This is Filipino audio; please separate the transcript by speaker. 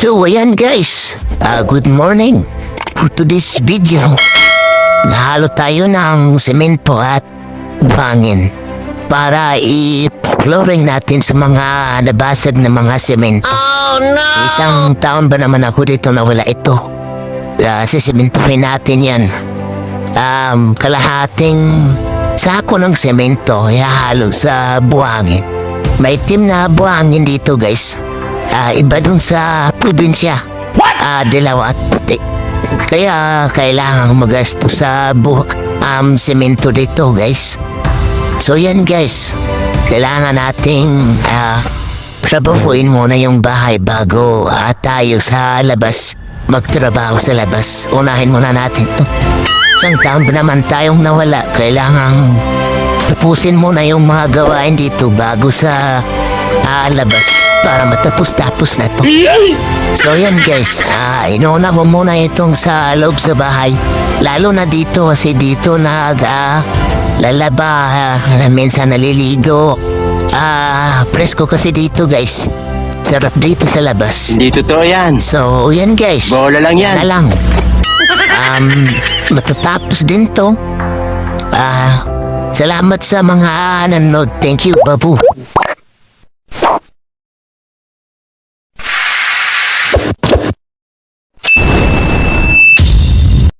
Speaker 1: So, ayan guys. Ah, good morning. For today's video, nahalo tayo ng semento at bangin para i-flooring natin sa mga nabasag na mga semento.
Speaker 2: Oh no!
Speaker 1: Isang taon ba naman ako dito na wala ito? Uh, sisimentohin natin yan. Um, kalahating sako ng semento ihahalo sa buhangin. May team na buhangin dito guys. Ah, iba dun sa probinsya. Ah, dilaw at puti. Kaya kailangan magasto sa bu um, semento dito guys. So yan guys, kailangan nating ah, trabahuin muna yung bahay bago ah, tayo sa labas magtrabaho sa labas. Unahin muna natin to. Isang taon naman tayong nawala, kailangan tapusin muna yung mga gawain dito bago sa ah, labas para matapos-tapos na to. So yan guys, ah, inuuna ko muna itong sa loob sa bahay. Lalo na dito kasi dito nag ah, lalaba, ah, minsan naliligo. Ah, presko kasi dito guys. Sarap dito sa labas.
Speaker 2: Hindi totoo yan.
Speaker 1: So, yan guys.
Speaker 2: Bola lang yan.
Speaker 1: Na lang. Um, matatapos din to. Ah, salamat sa mga nanonood. Thank you, Babu.